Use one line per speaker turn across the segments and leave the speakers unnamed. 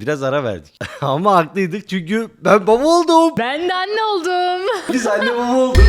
Biraz ara verdik. Ama haklıydık çünkü ben baba oldum.
Ben de anne oldum.
Biz anne baba olduk.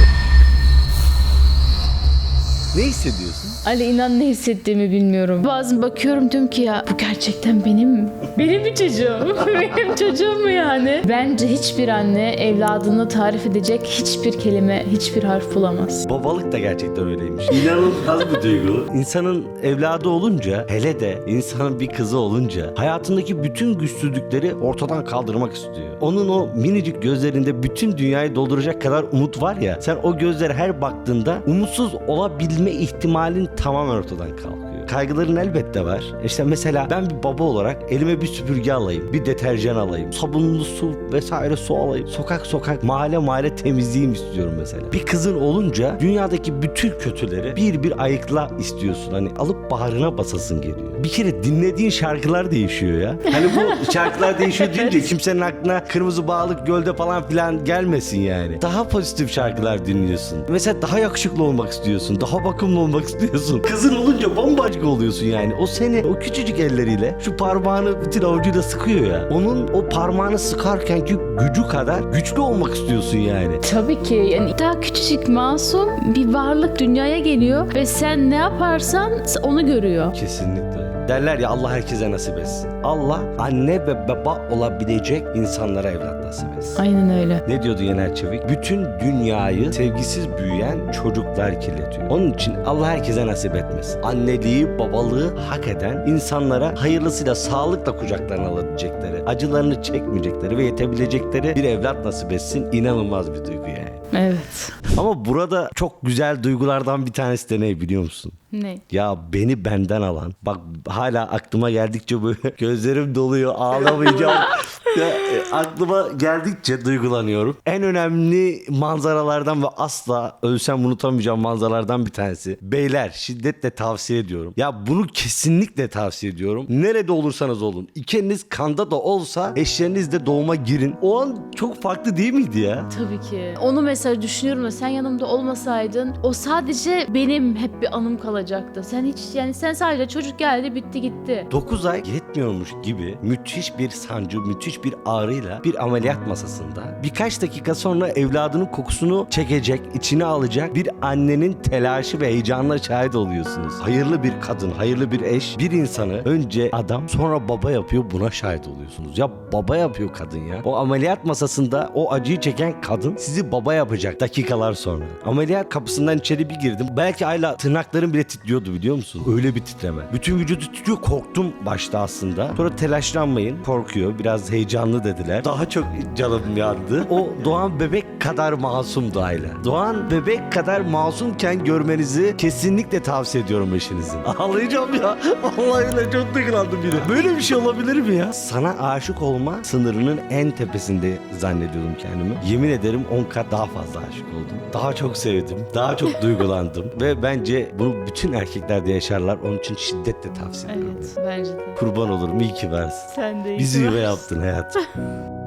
Ne hissediyorsun?
Ali inan ne hissettiğimi bilmiyorum. Bazen bakıyorum diyorum ki ya bu gerçekten benim mi? Benim bir çocuğum. benim çocuğum mu yani? Bence hiçbir anne evladını tarif edecek hiçbir kelime, hiçbir harf bulamaz.
Babalık da gerçekten öyleymiş. İnanılmaz bir duygu. İnsanın evladı olunca, hele de insanın bir kızı olunca hayatındaki bütün güçsüzlükleri ortadan kaldırmak istiyor. Onun o minicik gözlerinde bütün dünyayı dolduracak kadar umut var ya. Sen o gözlere her baktığında umutsuz olabilme ihtimalin tamamen ortadan kalkıyor. Kaygıların elbette var. İşte mesela ben bir baba olarak elime bir süpürge alayım, bir deterjan alayım, sabunlu su vesaire su alayım. Sokak sokak, mahalle mahalle temizleyeyim istiyorum mesela. Bir kızın olunca dünyadaki bütün kötüleri bir bir ayıkla istiyorsun. Hani alıp bağrına basasın geliyor. Bir kere dinlediğin şarkılar değişiyor ya. Hani bu şarkılar değişiyor deyince kimsenin aklına kırmızı bağlık gölde falan filan gelmesin yani. Daha pozitif şarkılar dinliyorsun. Mesela daha yakışıklı olmak istiyorsun. Daha bakımlı olmak istiyorsun. Kızın olunca bambaşka oluyorsun yani. O seni o küçücük elleriyle şu parmağını bütün avucuyla sıkıyor ya. Onun o parmağını sıkarkenki gücü kadar güçlü olmak istiyorsun yani.
Tabii ki yani daha küçücük masum bir varlık dünyaya geliyor ve sen ne yaparsan onu görüyor.
Kesinlikle. Derler ya Allah herkese nasip etsin. Allah anne ve baba olabilecek insanlara evlat nasip etsin.
Aynen öyle.
Ne diyordu Yener Çevik? Bütün dünyayı sevgisiz büyüyen çocuklar kirletiyor. Onun için Allah herkese nasip etmesin. Anneliği, babalığı hak eden insanlara hayırlısıyla sağlıkla kucaklarına alabilecekleri, acılarını çekmeyecekleri ve yetebilecekleri bir evlat nasip etsin. İnanılmaz bir duygu yani.
Evet.
Ama burada çok güzel duygulardan bir tanesi de ne biliyor musun?
Ne?
Ya beni benden alan. Bak hala aklıma geldikçe böyle gözlerim doluyor ağlamayacağım. ya, e, aklıma geldikçe duygulanıyorum. En önemli manzaralardan ve asla ölsem unutamayacağım manzaralardan bir tanesi. Beyler şiddetle tavsiye ediyorum. Ya bunu kesinlikle tavsiye ediyorum. Nerede olursanız olun. İkiniz kanda da olsa eşleriniz de doğuma girin. O an çok farklı değil miydi ya?
Tabii ki. Onu mesela düşünüyorum da sen yanımda olmasaydın o sadece benim hep bir anım kalacaktı. Sen hiç yani sen sadece çocuk geldi bitti gitti.
9 ay yetmiyormuş gibi müthiş bir sancı, müthiş bir ağrıyla bir ameliyat masasında birkaç dakika sonra evladının kokusunu çekecek, içine alacak bir annenin telaşı ve heyecanına şahit oluyorsunuz. Hayırlı bir kadın, hayırlı bir eş bir insanı önce adam sonra baba yapıyor buna şahit oluyorsunuz. Ya baba yapıyor kadın ya. O ameliyat masasında o acıyı çeken kadın sizi baba yapacak dakikalar sonra. Ameliyat kapısından içeri bir girdim. Belki ayla tırnaklarım bile titriyordu biliyor musun? Öyle bir titreme. Bütün vücudu titriyor. Korktum başta aslında. Sonra telaşlanmayın. Korkuyor. Biraz heyecanlı dediler. Daha çok canım yandı. O doğan bebek kadar masumdu Ayla. Doğan bebek kadar masumken görmenizi kesinlikle tavsiye ediyorum eşinizin. Ağlayacağım ya. Vallahi öyle çok duygulandım yine. Böyle bir şey olabilir mi ya? Sana aşık olma sınırının en tepesinde zannediyordum kendimi. Yemin ederim 10 kat daha fazla aşık oldum. Daha çok sevdim. Daha çok duygulandım. Ve bence bunu bütün erkekler de yaşarlar. Onun için şiddetle tavsiye ediyorum.
Evet bence de.
Kurban olurum. iyi ki varsın.
Sen de iyi
Bizi
ki
yuva
varsın.
yaptın That's.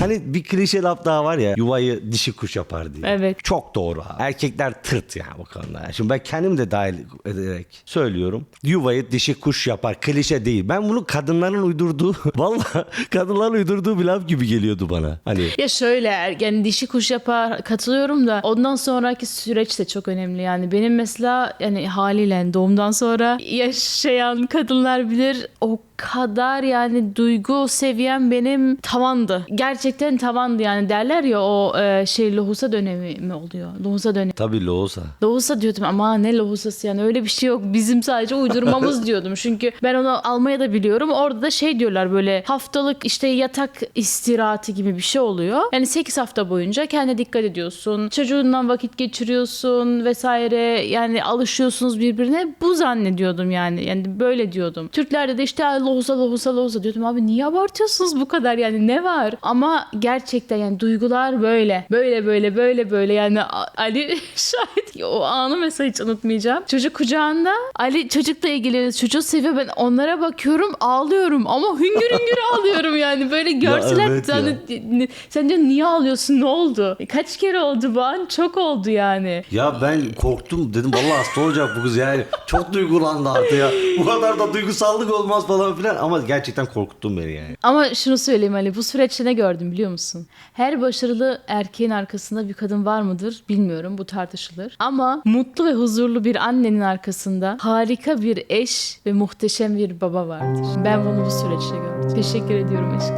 Hani bir klişe laf daha var ya yuvayı dişi kuş yapar diye.
Evet.
Çok doğru abi. Erkekler tırt ya bu konuda. Şimdi ben kendim de dahil ederek söylüyorum. Yuvayı dişi kuş yapar. Klişe değil. Ben bunu kadınların uydurduğu, vallahi kadınların uydurduğu bir laf gibi geliyordu bana. Hani
Ya şöyle yani dişi kuş yapar katılıyorum da ondan sonraki süreç de çok önemli yani benim mesela yani haliyle doğumdan sonra yaşayan kadınlar bilir o kadar yani duygu seviyem benim tavandı. Gerçekten tavandı yani derler ya o e, şey lohusa dönemi mi oluyor? Lohusa dönemi.
tabii loğusa.
Lohusa diyordum ama ne lohusası yani öyle bir şey yok. Bizim sadece uydurmamız diyordum. Çünkü ben onu almaya da biliyorum. Orada da şey diyorlar böyle haftalık işte yatak istirahati gibi bir şey oluyor. Yani 8 hafta boyunca kendine dikkat ediyorsun. Çocuğundan vakit geçiriyorsun vesaire. Yani alışıyorsunuz birbirine. Bu zannediyordum yani. Yani böyle diyordum. Türklerde de işte lohusa lohusa lohusa diyordum. Abi niye abartıyorsunuz bu kadar yani ne var? Ama Ama gerçekten yani duygular böyle. Böyle böyle böyle böyle yani Ali şahit o anı mesela hiç unutmayacağım. Çocuk kucağında Ali çocukla ilgili çocuğu seviyor ben onlara bakıyorum ağlıyorum ama hüngür hüngür ağlıyorum yani böyle görseler
evet ya.
sen, ne- sen diyor niye ağlıyorsun ne oldu? E, Kaç kere oldu bu an? Çok oldu yani.
Ya ben korktum dedim vallahi hasta olacak bu kız yani. Çok duygulandı artık ya. Bu kadar da duygusallık olmaz falan filan ama gerçekten korkuttun beni yani.
Ama şunu söyleyeyim Ali bu süreçte ne gördüm biliyor musun? Her başarılı erkeğin arkasında bir kadın var mıdır bilmiyorum bu tartışılır. Ama mutlu ve huzurlu bir annenin arkasında harika bir eş ve muhteşem bir baba vardır. Ben bunu bu süreçte gördüm. Teşekkür ediyorum aşkım.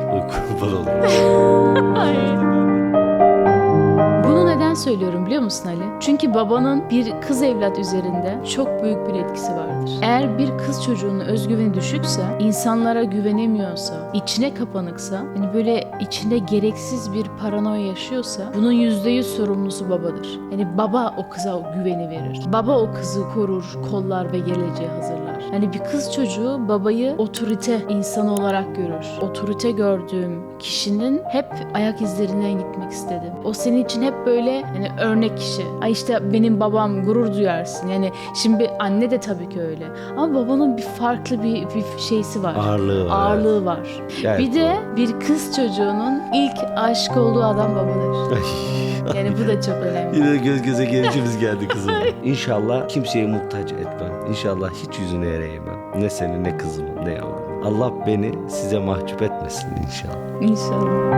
Kurban.
Bunu neden söylüyorum biliyor musun Ali? Çünkü babanın bir kız evlat üzerinde çok büyük bir etkisi vardır. Eğer bir kız çocuğunun özgüveni düşükse, insanlara güvenemiyorsa, içine kapanıksa, hani böyle içinde gereksiz bir paranoya yaşıyorsa bunun yüzde yüz sorumlusu babadır. Yani baba o kıza o güveni verir. Baba o kızı korur, kollar ve geleceğe hazırlar. Hani bir kız çocuğu babayı otorite insanı olarak görür. Otorite gördüğüm kişinin hep ayak izlerinden gitmek istedim. O senin için hep böyle hani örnek kişi. Ay işte benim babam gurur duyarsın. Yani şimdi anne de tabii ki öyle. Ama babanın bir farklı bir, bir şeysi var.
Ağırlığı var,
Ağırlığı var.
Evet,
bir de bir kız çocuğunun ilk aşık olduğu adam babadır. Yani bu da çok önemli.
Yine göz göze gelişimiz geldi kızım. İnşallah kimseye muhtaç etmem. İnşallah hiç yüzüne yere eğmem. Ne seni ne kızımı ne yavrumu. Allah beni size mahcup etmesin inşallah.
İnşallah.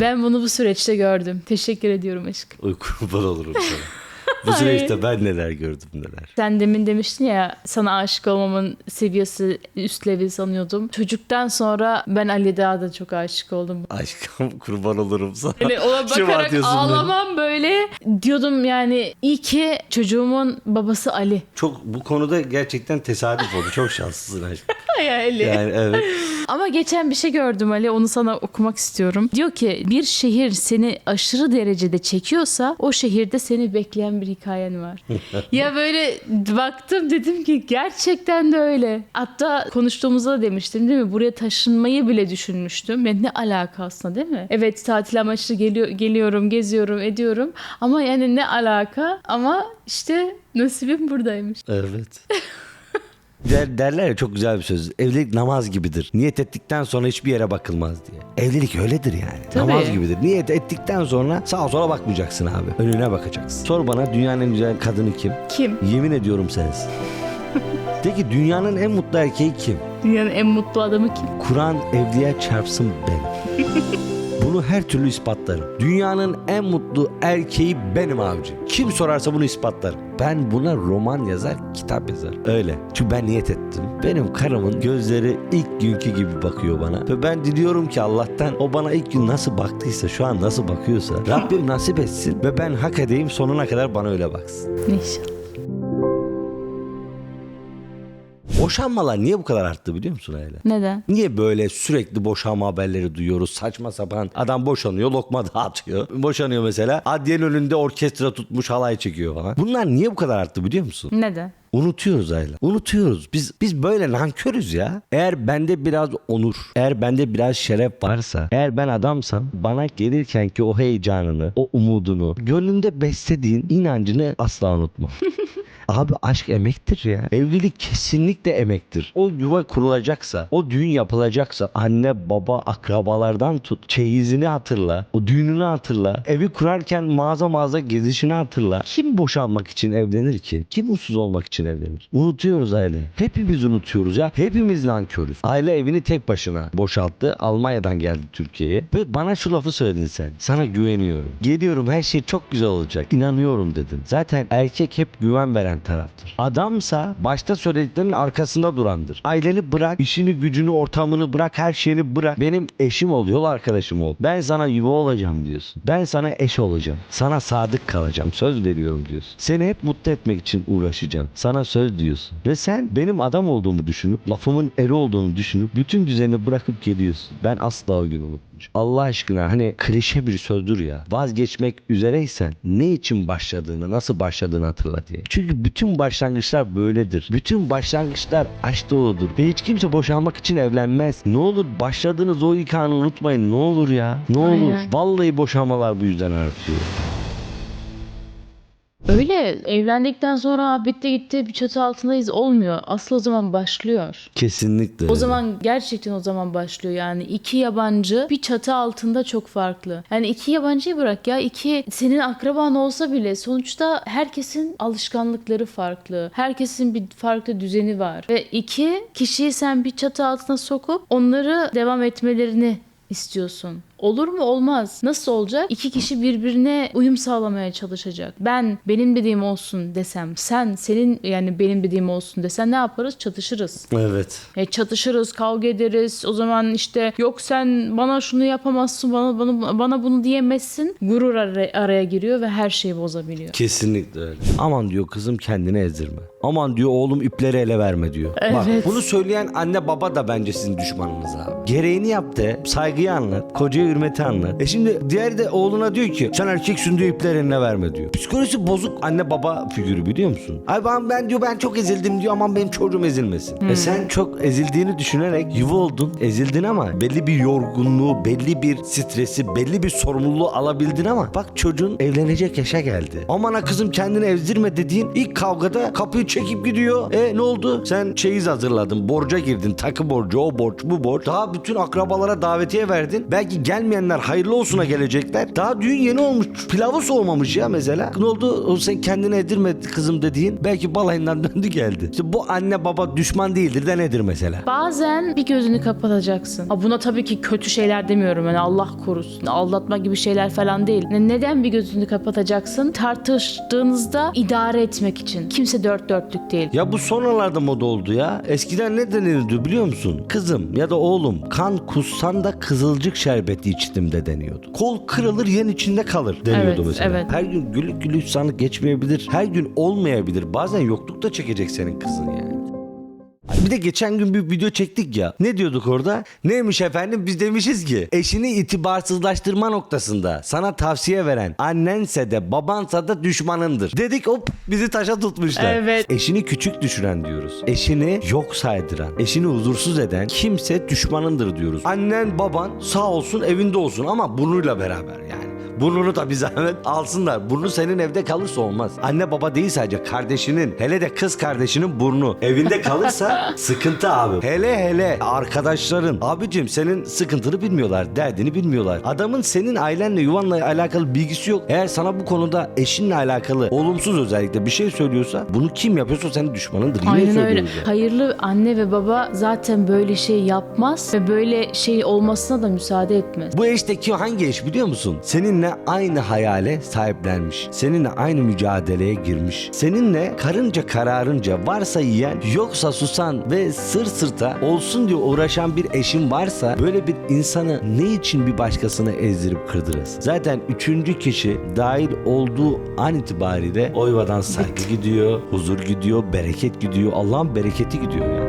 Ben bunu bu süreçte gördüm. Teşekkür ediyorum aşkım.
Oy kurban olurum sana. Bu süreçte ben neler gördüm neler.
Sen demin demiştin ya sana aşık olmamın seviyesi üst level sanıyordum. Çocuktan sonra ben Ali Dağ'a da çok aşık oldum.
Aşkım kurban olurum sana.
Yani ona bakarak ağlamam böyle diyordum yani iyi ki çocuğumun babası Ali.
Çok bu konuda gerçekten tesadüf oldu. Çok şanslısın aşkım.
Ali.
Yani evet.
Ama geçen bir şey gördüm Ali onu sana okumak istiyorum. Diyor ki bir şehir seni aşırı derecede çekiyorsa o şehirde seni bekleyen bir hikayen var. ya böyle baktım dedim ki gerçekten de öyle. Hatta konuştuğumuzda da demiştim değil mi? Buraya taşınmayı bile düşünmüştüm. Ben ne alaka aslında değil mi? Evet tatil amaçlı geliyor, geliyorum, geziyorum, ediyorum. Ama yani ne alaka? Ama işte nasibim buradaymış.
Evet. Der, derler ya çok güzel bir söz. Evlilik namaz gibidir. Niyet ettikten sonra hiçbir yere bakılmaz diye. Evlilik öyledir yani.
Tabii.
Namaz gibidir. Niyet ettikten sonra sağa sola bakmayacaksın abi. Önüne bakacaksın. Sor bana dünyanın en güzel kadını kim?
Kim?
Yemin ediyorum sensin. De ki dünyanın en mutlu erkeği kim?
Dünyanın en mutlu adamı kim?
Kur'an evliya çarpsın ben. Bunu her türlü ispatlarım. Dünyanın en mutlu erkeği benim avcı. Kim sorarsa bunu ispatlarım. Ben buna roman yazar, kitap yazar. Öyle. Çünkü ben niyet ettim. Benim karımın gözleri ilk günkü gibi bakıyor bana. Ve ben diliyorum ki Allah'tan o bana ilk gün nasıl baktıysa, şu an nasıl bakıyorsa Rabbim nasip etsin ve ben hak edeyim sonuna kadar bana öyle baksın.
İnşallah.
Boşanmalar niye bu kadar arttı biliyor musun Ayla?
Neden?
Niye böyle sürekli boşanma haberleri duyuyoruz? Saçma sapan adam boşanıyor, lokma dağıtıyor. Boşanıyor mesela. Adliyenin önünde orkestra tutmuş halay çekiyor falan. Bunlar niye bu kadar arttı biliyor musun?
Neden?
Unutuyoruz Ayla. Unutuyoruz. Biz biz böyle nankörüz ya. Eğer bende biraz onur, eğer bende biraz şeref varsa, eğer ben adamsam bana gelirken ki o heyecanını, o umudunu, gönlünde beslediğin inancını asla unutma. Abi aşk emektir ya. Evlilik kesinlikle emektir. O yuva kurulacaksa, o düğün yapılacaksa anne, baba, akrabalardan tut. Çeyizini hatırla. O düğününü hatırla. Evi kurarken mağaza mağaza gezişini hatırla. Kim boşanmak için evlenir ki? Kim mutsuz olmak için evlenir? Unutuyoruz aile. Hepimiz unutuyoruz ya. Hepimiz nankörüz. Aile evini tek başına boşalttı. Almanya'dan geldi Türkiye'ye. Ve bana şu lafı söyledin sen. Sana güveniyorum. Geliyorum her şey çok güzel olacak. İnanıyorum dedin. Zaten erkek hep güven veren taraftır. Adamsa başta söylediklerinin arkasında durandır. Aileni bırak, işini, gücünü, ortamını bırak, her şeyini bırak. Benim eşim ol, yol arkadaşım ol. Ben sana yuva olacağım diyorsun. Ben sana eş olacağım. Sana sadık kalacağım. Söz veriyorum diyorsun. Seni hep mutlu etmek için uğraşacağım. Sana söz diyorsun. Ve sen benim adam olduğumu düşünüp, lafımın eri olduğunu düşünüp bütün düzeni bırakıp geliyorsun. Ben asla o günü unutmayacağım. Allah aşkına hani klişe bir sözdür ya. Vazgeçmek üzereysen ne için başladığını, nasıl başladığını hatırla diye. Çünkü bütün başlangıçlar böyledir. Bütün başlangıçlar aşk doludur. Ve hiç kimse boşanmak için evlenmez. Ne olur başladığınız o ilk anı unutmayın. Ne olur ya. Ne olur.
Aynen.
Vallahi boşanmalar bu yüzden artıyor.
Öyle evlendikten sonra bitti gitti bir çatı altındayız olmuyor. Asıl o zaman başlıyor.
Kesinlikle.
O zaman gerçekten o zaman başlıyor yani iki yabancı bir çatı altında çok farklı. Yani iki yabancıyı bırak ya iki senin akraban olsa bile sonuçta herkesin alışkanlıkları farklı. Herkesin bir farklı düzeni var. Ve iki kişiyi sen bir çatı altına sokup onları devam etmelerini istiyorsun. Olur mu? Olmaz. Nasıl olacak? İki kişi birbirine uyum sağlamaya çalışacak. Ben benim dediğim olsun desem, sen senin yani benim dediğim olsun desen ne yaparız? Çatışırız.
Evet.
E, çatışırız, kavga ederiz. O zaman işte yok sen bana şunu yapamazsın, bana bana, bana bunu diyemezsin. Gurur ara- araya giriyor ve her şeyi bozabiliyor.
Kesinlikle öyle. Aman diyor kızım kendini ezdirme. Aman diyor oğlum ipleri ele verme diyor. Bak
Evet.
bunu söyleyen anne baba da bence sizin düşmanınız abi. Gereğini yap de saygıyı anlat. Kocaya hürmeti anlat. E şimdi diğeri de oğluna diyor ki sen erkeksin diyor ipleri eline verme diyor. Psikolojisi bozuk anne baba figürü biliyor musun? Ay ben, ben diyor ben çok ezildim diyor aman benim çocuğum ezilmesin. E sen çok ezildiğini düşünerek yuva oldun ezildin ama belli bir yorgunluğu belli bir stresi belli bir sorumluluğu alabildin ama bak çocuğun evlenecek yaşa geldi. Aman ha kızım kendini ezdirme dediğin ilk kavgada kapıyı çekip gidiyor. E ne oldu? Sen çeyiz hazırladın borca girdin takı borcu o borç bu borç. Daha bütün akrabalara davetiye verdin. Belki gelmeyenler hayırlı olsuna gelecekler. Daha düğün yeni olmuş pilavı soğumamış ya mesela. Ne oldu? O sen kendini ezdirme kızım dediğin belki balayından döndü geldi. İşte bu anne baba düşman değildir de nedir mesela?
Bazen bir gözünü kapatacaksın. Ha, buna tabii ki kötü şeyler demiyorum. Yani Allah korusun. Aldatma gibi şeyler falan değil. Ne- Neden bir gözünü kapatacaksın? Tartıştığınızda idare etmek için. Kimse dört dörtlük değil.
Ya bu sonralarda moda oldu ya. Eskiden ne denirdi biliyor musun? Kızım ya da oğlum kan kussan da kızılcık şerbeti içtim de deniyordu. Kol kırılır yen içinde kalır deniyordu
Evet,
mesela.
evet.
Her gün gülük gülük sana geçmeyebilir. Her gün olmayabilir. Bazen yokluk da çekecek senin kızın yani. Bir de geçen gün bir video çektik ya. Ne diyorduk orada? Neymiş efendim? Biz demişiz ki eşini itibarsızlaştırma noktasında sana tavsiye veren annense de babansa da düşmanındır. Dedik hop bizi taşa tutmuşlar.
Evet.
Eşini küçük düşüren diyoruz. Eşini yok saydıran, eşini huzursuz eden kimse düşmanındır diyoruz. Annen baban sağ olsun evinde olsun ama burnuyla beraber yani. Burnunu da bir zahmet alsınlar. Burnu senin evde kalırsa olmaz. Anne baba değil sadece kardeşinin hele de kız kardeşinin burnu evinde kalırsa sıkıntı abi. Hele hele arkadaşların abicim senin sıkıntını bilmiyorlar, derdini bilmiyorlar. Adamın senin ailenle yuvanla alakalı bilgisi yok. Eğer sana bu konuda eşinle alakalı olumsuz özellikle bir şey söylüyorsa bunu kim yapıyorsa senin düşmanındır. Yine
Aynen öyle.
ya.
Hayırlı anne ve baba zaten böyle şey yapmaz ve böyle şey olmasına da müsaade etmez.
Bu eşteki hangi eş biliyor musun? Seninle aynı hayale sahiplenmiş. Seninle aynı mücadeleye girmiş. Seninle karınca kararınca varsa yiyen yoksa susan ve sır sırta olsun diye uğraşan bir eşin varsa böyle bir insanı ne için bir başkasına ezdirip kırdırız? Zaten üçüncü kişi dahil olduğu an itibariyle o yuvadan saygı gidiyor, huzur gidiyor, bereket gidiyor, Allah'ın bereketi gidiyor ya.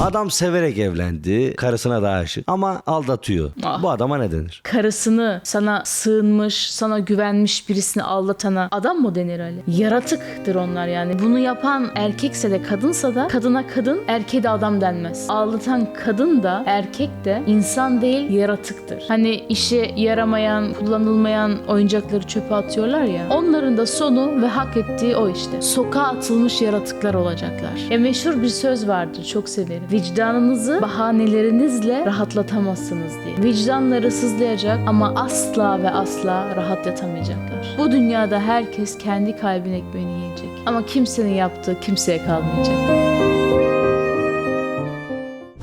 Adam severek evlendi. Karısına da aşık. Ama aldatıyor.
Ah.
Bu adama ne denir?
Karısını sana sığınmış, sana güvenmiş birisini aldatana adam mı denir Ali? Yaratıktır onlar yani. Bunu yapan erkekse de kadınsa da kadına kadın, erkeğe de adam denmez. Aldatan kadın da erkek de insan değil yaratıktır. Hani işe yaramayan, kullanılmayan oyuncakları çöpe atıyorlar ya. Onların da sonu ve hak ettiği o işte. Sokağa atılmış yaratıklar olacaklar. E meşhur bir söz vardır çok severim. Vicdanınızı bahanelerinizle rahatlatamazsınız diye. Vicdanları sızlayacak ama asla ve asla rahat yatamayacaklar. Bu dünyada herkes kendi kalbin ekmeğini yiyecek. Ama kimsenin yaptığı kimseye kalmayacak.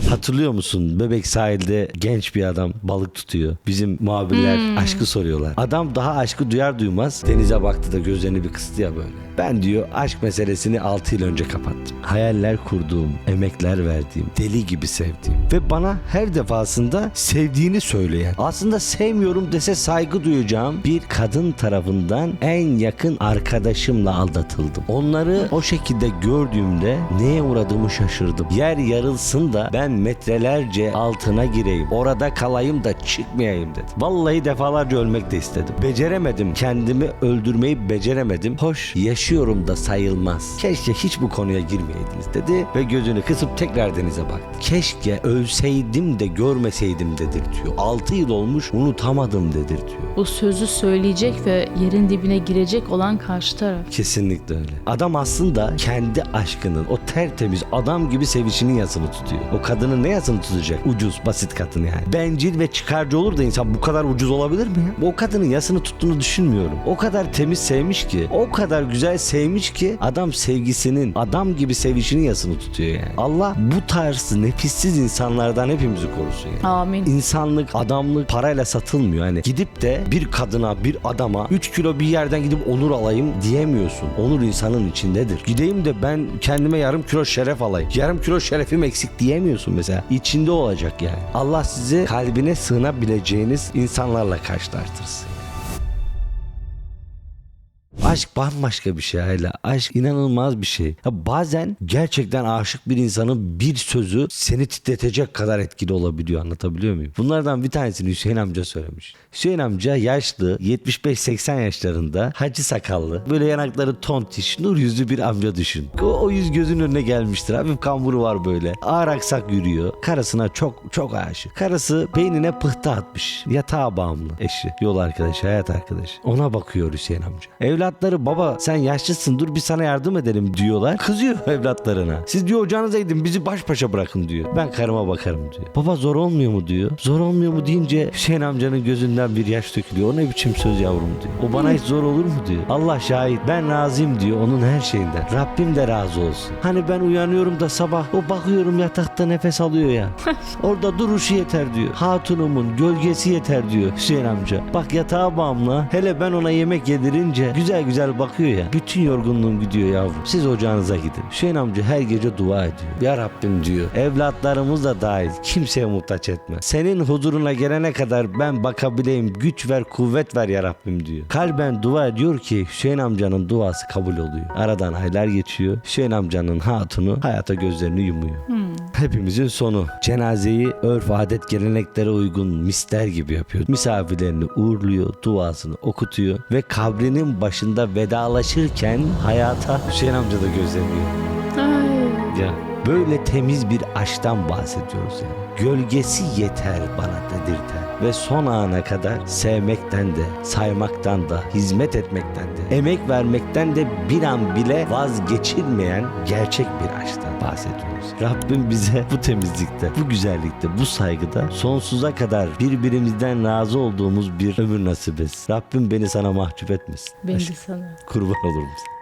Hatırlıyor musun? Bebek sahilde genç bir adam balık tutuyor. Bizim muhabirler aşkı soruyorlar. Adam daha aşkı duyar duymaz denize baktı da gözlerini bir kıstı ya böyle. Ben diyor aşk meselesini 6 yıl önce kapattım. Hayaller kurduğum, emekler verdiğim, deli gibi sevdiğim ve bana her defasında sevdiğini söyleyen, aslında sevmiyorum dese saygı duyacağım bir kadın tarafından en yakın arkadaşımla aldatıldım. Onları o şekilde gördüğümde neye uğradığımı şaşırdım. Yer yarılsın da ben metrelerce altına gireyim. Orada kalayım da çıkmayayım dedim. Vallahi defalarca ölmek de istedim. Beceremedim. Kendimi öldürmeyi beceremedim. Hoş yaşıyorum da sayılmaz. Keşke hiç bu konuya girmeyeydiniz dedi ve gözünü kısıp tekrar denize baktı. Keşke ölseydim de görmeseydim dedirtiyor. 6 yıl olmuş unutamadım dedirtiyor.
Bu sözü söyleyecek ve yerin dibine girecek olan karşı taraf.
Kesinlikle öyle. Adam aslında kendi aşkının o tertemiz adam gibi sevişinin yasını tutuyor. O kadının ne yasını tutacak? Ucuz, basit kadın yani. Bencil ve çıkarcı olur da insan bu kadar ucuz olabilir mi ya? O kadının yasını tuttuğunu düşünmüyorum. O kadar temiz sevmiş ki, o kadar güzel sevmiş ki adam sevgisinin, adam gibi sevişinin yasını tutuyor yani. Allah bu tarz nefissiz insanlardan hepimizi korusun yani.
Amin.
İnsanlık, adamlık parayla satılmıyor. Hani gidip de bir kadına, bir adama 3 kilo bir yerden gidip onur alayım diyemiyorsun. Onur insanın içindedir. Gideyim de ben kendime yarım kilo şeref alayım. Yarım kilo şerefim eksik diyemiyorsun mesela. İçinde olacak yani. Allah sizi kalbine sığınabileceğiniz insanlarla karşılaştırsın. Aşk bambaşka bir şey Ayla. Aşk inanılmaz bir şey. Ya bazen gerçekten aşık bir insanın bir sözü seni titretecek kadar etkili olabiliyor. Anlatabiliyor muyum? Bunlardan bir tanesini Hüseyin amca söylemiş. Hüseyin amca yaşlı 75-80 yaşlarında hacı sakallı böyle yanakları tontiş nur yüzlü bir amca düşün. O, o yüz gözün önüne gelmiştir. Hafif kamburu var böyle. Ağır aksak yürüyor. Karısına çok çok aşık. Karısı beynine pıhtı atmış. Yatağa bağımlı eşi. Yol arkadaşı, hayat arkadaşı. Ona bakıyor Hüseyin amca. Evlatları baba sen yaşlısın dur biz sana yardım edelim diyorlar. Kızıyor evlatlarına. Siz diyor ocağınıza gidin bizi baş başa bırakın diyor. Ben karıma bakarım diyor. Baba zor olmuyor mu diyor. Zor olmuyor mu deyince Hüseyin amcanın gözünden bir yaş dökülüyor. O ne biçim söz yavrum diyor. O bana hiç zor olur mu diyor. Allah şahit ben razıyım diyor onun her şeyinden. Rabbim de razı olsun. Hani ben uyanıyorum da sabah o bakıyorum yatakta nefes alıyor ya. Orada duruşu yeter diyor. Hatunumun gölgesi yeter diyor Hüseyin amca. Bak yatağa bağımlı. Hele ben ona yemek yedirince güzel güzel bakıyor ya. Bütün yorgunluğum gidiyor yavrum. Siz ocağınıza gidin. Hüseyin amca her gece dua ediyor. Ya Rabbim diyor. Evlatlarımız da dahil kimseye muhtaç etme. Senin huzuruna gelene kadar ben bakabileyim. Güç ver, kuvvet ver ya Rabbim diyor. Kalben dua ediyor ki Hüseyin amcanın duası kabul oluyor. Aradan aylar geçiyor. Hüseyin amcanın hatunu hayata gözlerini yumuyor. Hepimizin sonu. Cenazeyi örf adet geleneklere uygun mister gibi yapıyor. Misafirlerini uğurluyor, duasını okutuyor ve kabrinin başında vedalaşırken hayata Hüseyin amca da gözlerini yumuyor.
Ay.
Ya böyle temiz bir aşktan bahsediyoruz yani. Gölgesi yeter bana dedirten ve son ana kadar sevmekten de, saymaktan da, hizmet etmekten de, emek vermekten de bir an bile vazgeçilmeyen gerçek bir aşktan bahsediyoruz. Rabbim bize bu temizlikte, bu güzellikte, bu saygıda sonsuza kadar birbirimizden razı olduğumuz bir ömür nasip etsin. Rabbim beni sana mahcup etmesin.
Ben de sana.
Kurban olurum sana.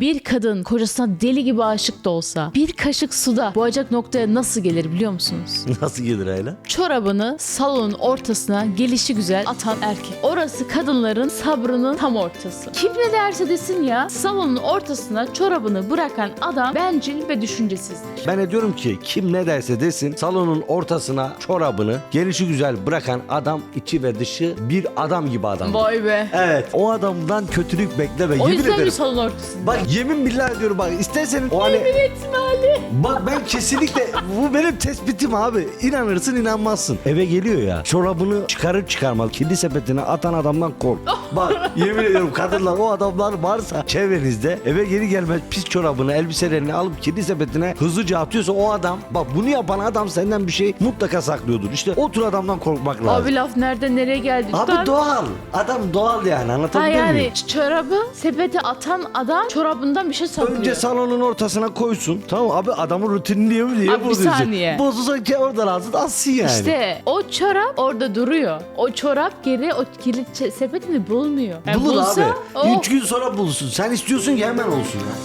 Bir kadın kocasına deli gibi aşık da olsa bir kaşık suda boğacak noktaya nasıl gelir biliyor musunuz?
Nasıl gelir Ayla?
Çorabını salonun ortasına gelişi güzel atan erkek. Orası kadınların sabrının tam ortası. Kim ne derse desin ya salonun ortasına çorabını bırakan adam bencil ve düşüncesizdir.
Ben de diyorum ki kim ne derse desin salonun ortasına çorabını gelişi güzel bırakan adam içi ve dışı bir adam gibi adam.
Vay be.
Evet o adamdan kötülük bekleme
O
yemin
yüzden
ederim.
mi salon ortasında?
Bak yemin billahi diyorum bak isterseniz o hani
Etme Ali.
bak ben kesinlikle bu benim tespitim abi inanırsın inanmazsın eve geliyor ya çorabını çıkarır çıkarmaz kirli sepetine atan adamdan kork bak yemin ediyorum kadınlar o adamlar varsa çevrenizde eve geri gelmez pis çorabını elbiselerini alıp kirli sepetine hızlıca atıyorsa o adam bak bunu yapan adam senden bir şey mutlaka saklıyordur işte o tür adamdan korkmak lazım
Abi laf nereden nereye geldi?
Abi doğal. Adam doğal yani
Ha
anlatabiliyor
yani
muyum?
çorabı sepete atan adam çorabından bir şey saklıyor.
Önce salonun ortasına koysun. Tamam abi adamın rutinini niye niye
Abi bir
bozuyorsun?
saniye.
Bozulsa ki oradan alsın atsın yani.
İşte o çorap orada duruyor. O çorap geri o kilit çe- sepetini bulmuyor. Yani
Bulur
bulsa,
abi.
oh,
Üç gün sonra bulsun. Sen istiyorsun ki hemen olsun ya.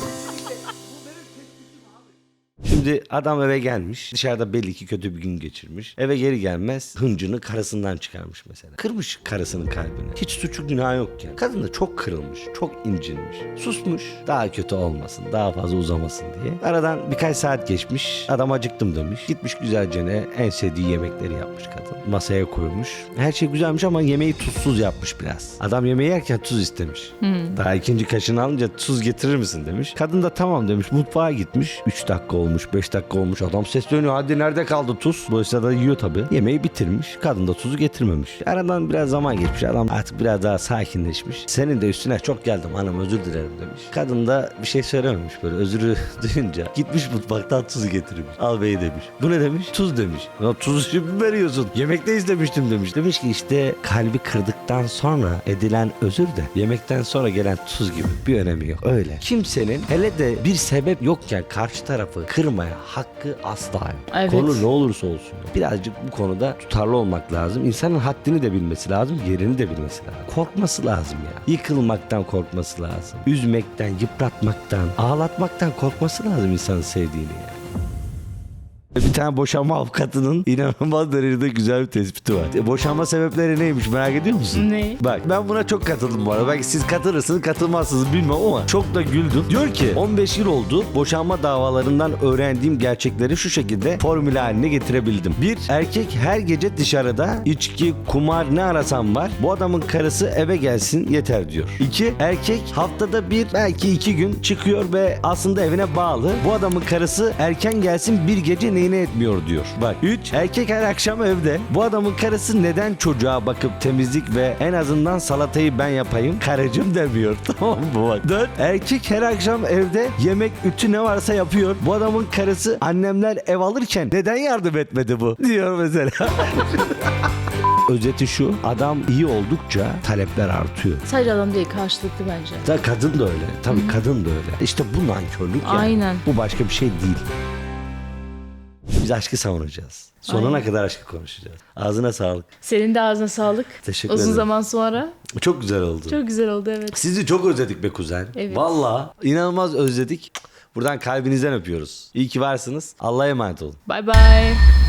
Şimdi adam eve gelmiş. Dışarıda belli ki kötü bir gün geçirmiş. Eve geri gelmez hıncını karısından çıkarmış mesela. Kırmış karısının kalbini. Hiç suçu günah yok yani. Kadın da çok kırılmış. Çok incinmiş. Susmuş. Daha kötü olmasın. Daha fazla uzamasın diye. Aradan birkaç saat geçmiş. Adam acıktım demiş. Gitmiş güzelce ne en sevdiği yemekleri yapmış kadın. Masaya koymuş. Her şey güzelmiş ama yemeği tuzsuz yapmış biraz. Adam yemeği yerken tuz istemiş. Daha ikinci kaşını alınca tuz getirir misin demiş. Kadın da tamam demiş. Mutfağa gitmiş. 3 dakika olmuş, 5 dakika olmuş. Adam sesleniyor. Hadi nerede kaldı tuz? Bu sırada yiyor tabii. Yemeği bitirmiş. Kadın da tuzu getirmemiş. Aradan biraz zaman geçmiş. Adam artık biraz daha sakinleşmiş. Senin de üstüne çok geldim hanım özür dilerim demiş. Kadın da bir şey söylememiş böyle özürü duyunca. Gitmiş mutfaktan tuzu getirmiş. Al bey demiş. Bu ne demiş? Tuz demiş. Ya tuzu şimdi veriyorsun. Yemekte istemiştim demiş. Demiş ki işte kalbi kırdıktan sonra edilen özür de yemekten sonra gelen tuz gibi bir önemi yok. Öyle. Kimsenin hele de bir sebep yokken karşı tarafı kırmaya hakkı asla yok.
Evet.
Konu ne olursa olsun. Birazcık bu konuda tutarlı olmak lazım. İnsanın haddini de bilmesi lazım, yerini de bilmesi lazım. Korkması lazım ya. Yıkılmaktan korkması lazım. Üzmekten, yıpratmaktan, ağlatmaktan korkması lazım insanın sevdiğini ya. Bir tane boşanma avukatının inanılmaz derecede güzel bir tespiti var. E, Boşanma sebepleri neymiş merak ediyor musun?
Ne?
Bak ben buna çok katıldım bu arada. Belki siz katılırsınız katılmazsınız bilmem ama çok da güldüm. Diyor ki 15 yıl oldu boşanma davalarından öğrendiğim gerçekleri şu şekilde formüle haline getirebildim. Bir, erkek her gece dışarıda içki, kumar ne arasam var. Bu adamın karısı eve gelsin yeter diyor. İki, erkek haftada bir belki iki gün çıkıyor ve aslında evine bağlı. Bu adamın karısı erken gelsin bir gece neyine etmiyor diyor. Bak 3. Erkek her akşam evde. Bu adamın karısı neden çocuğa bakıp temizlik ve en azından salatayı ben yapayım karıcım demiyor. Tamam mı bak. 4. Erkek her akşam evde yemek ütü ne varsa yapıyor. Bu adamın karısı annemler ev alırken neden yardım etmedi bu diyor mesela. Özeti şu adam iyi oldukça talepler artıyor.
Sadece adam değil karşılıklı bence.
Da kadın da öyle. Tabii kadın da öyle. İşte bu nankörlük yani.
Aynen.
Bu başka bir şey değil. Biz aşkı savunacağız. Sonuna
Aynen.
kadar aşkı konuşacağız. Ağzına sağlık.
Senin de ağzına sağlık.
Teşekkür
Uzun
ederim.
zaman sonra.
Çok güzel oldu.
Çok güzel oldu evet.
Sizi çok özledik be kuzen.
Evet.
Valla inanılmaz özledik. Buradan kalbinizden öpüyoruz. İyi ki varsınız. Allah'a emanet olun.
Bye bye.